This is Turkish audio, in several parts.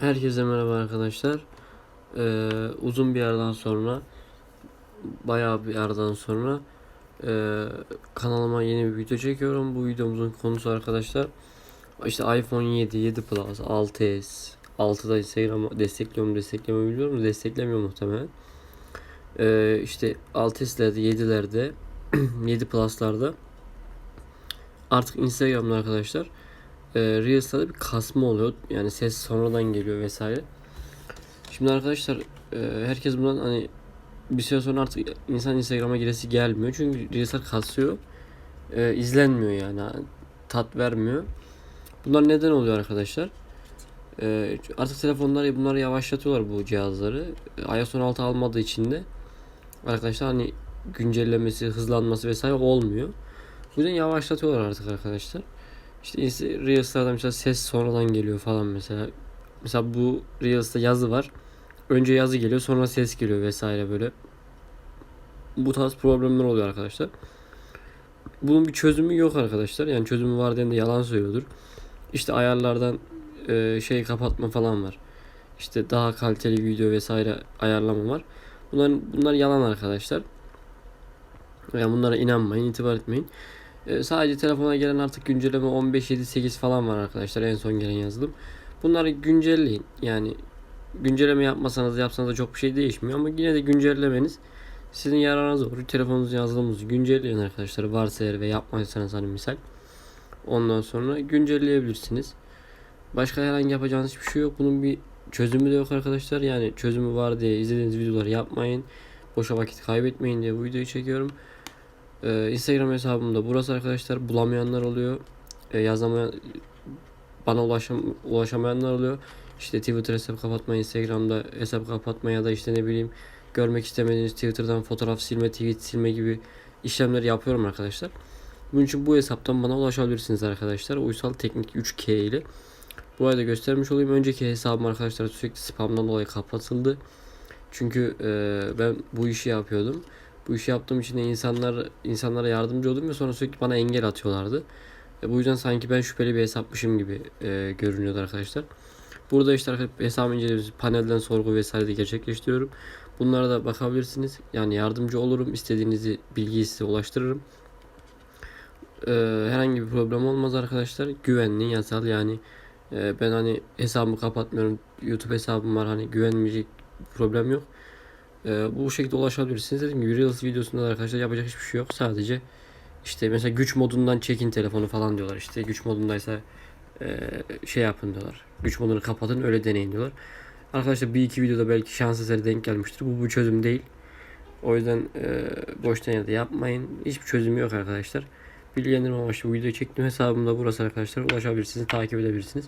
Herkese merhaba arkadaşlar. Ee, uzun bir aradan sonra, bayağı bir aradan sonra ee, kanalıma yeni bir video çekiyorum. Bu videomuzun konusu arkadaşlar işte iPhone 7, 7 Plus, 6s, 6'da Instagram destekliyor mu desteklemiyor mu bilmiyorum da desteklemiyor muhtemelen. Ee, işte 6s'lerde, 7'lerde, 7 Plus'larda artık Instagram'da arkadaşlar e, Reels'ta da bir kasma oluyor. Yani ses sonradan geliyor vesaire. Şimdi arkadaşlar e, herkes bundan hani bir süre sonra artık insan Instagram'a giresi gelmiyor. Çünkü Reels'lar kasıyor. E, izlenmiyor yani. Tat vermiyor. Bunlar neden oluyor arkadaşlar? E, artık telefonlar bunları yavaşlatıyorlar bu cihazları. E, iOS 16 almadığı için de arkadaşlar hani güncellemesi, hızlanması vesaire olmuyor. Bu yüzden yavaşlatıyorlar artık arkadaşlar. İşte Reels'larda mesela ses sonradan geliyor falan mesela. Mesela bu Reels'ta yazı var. Önce yazı geliyor sonra ses geliyor vesaire böyle. Bu tarz problemler oluyor arkadaşlar. Bunun bir çözümü yok arkadaşlar. Yani çözümü var diyen de yalan söylüyordur. İşte ayarlardan e, şey kapatma falan var. İşte daha kaliteli video vesaire ayarlama var. Bunlar, bunlar yalan arkadaşlar. Yani bunlara inanmayın, itibar etmeyin. Ee, sadece telefona gelen artık güncelleme 15.7.8 falan var arkadaşlar en son gelen yazılım. Bunları güncelleyin. Yani güncelleme yapmasanız yapsanız da çok bir şey değişmiyor ama yine de güncellemeniz sizin yararınıza olur. Telefonunuzun yazılımınızı güncelleyin arkadaşlar. Varsa eğer ve yapmayırsanız hani misal. Ondan sonra güncelleyebilirsiniz. Başka herhangi yapacağınız hiçbir şey yok. Bunun bir çözümü de yok arkadaşlar. Yani çözümü var diye izlediğiniz videoları yapmayın. Boşa vakit kaybetmeyin diye bu videoyu çekiyorum. Ee, Instagram hesabımda burası arkadaşlar bulamayanlar oluyor. Ee, yazamayan bana ulaşam ulaşamayanlar oluyor. İşte Twitter hesap kapatma, Instagram'da hesap kapatma ya da işte ne bileyim görmek istemediğiniz Twitter'dan fotoğraf silme, tweet silme gibi işlemleri yapıyorum arkadaşlar. Bunun için bu hesaptan bana ulaşabilirsiniz arkadaşlar. Uysal Teknik 3K ile. Bu arada göstermiş olayım. Önceki hesabım arkadaşlar sürekli spamdan dolayı kapatıldı. Çünkü e, ben bu işi yapıyordum. Bu işi yaptığım için de insanlar insanlara yardımcı oldum ve sonra sürekli bana engel atıyorlardı. E, bu yüzden sanki ben şüpheli bir hesapmışım gibi e, görünüyordu arkadaşlar. Burada işte hesabı inceliyoruz. Panelden sorgu vesaire de gerçekleştiriyorum. Bunlara da bakabilirsiniz. Yani yardımcı olurum. İstediğinizi bilgiyi size ulaştırırım. E, herhangi bir problem olmaz arkadaşlar. Güvenli, yasal yani e, ben hani hesabımı kapatmıyorum. YouTube hesabım var hani güvenmeyecek problem yok. Ee, bu şekilde ulaşabilirsiniz. Dediğim gibi Reels videosunda da arkadaşlar yapacak hiçbir şey yok. Sadece işte mesela güç modundan çekin telefonu falan diyorlar. İşte güç modundaysa e, şey yapın diyorlar. Güç modunu kapatın öyle deneyin diyorlar. Arkadaşlar bir iki videoda belki şans eseri denk gelmiştir. Bu bu çözüm değil. O yüzden e, boş deneyde yapmayın. Hiçbir çözümü yok arkadaşlar. Bilgilendirme amaçlı bu videoyu çektim. Hesabımda burası arkadaşlar. Ulaşabilirsiniz, takip edebilirsiniz.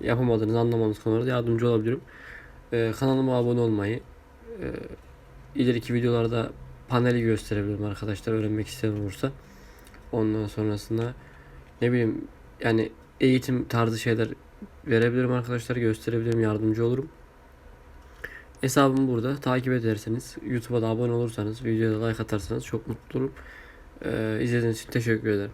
Yapamadığınız, anlamadığınız konularda yardımcı olabilirim. E, kanalıma abone olmayı, e, ileriki videolarda paneli gösterebilirim arkadaşlar öğrenmek isteyen olursa. Ondan sonrasında ne bileyim yani eğitim tarzı şeyler verebilirim arkadaşlar gösterebilirim yardımcı olurum. Hesabım burada. Takip ederseniz, YouTube'a da abone olursanız, videoya da like atarsanız çok mutlu olurum. Ee, izlediğiniz için teşekkür ederim.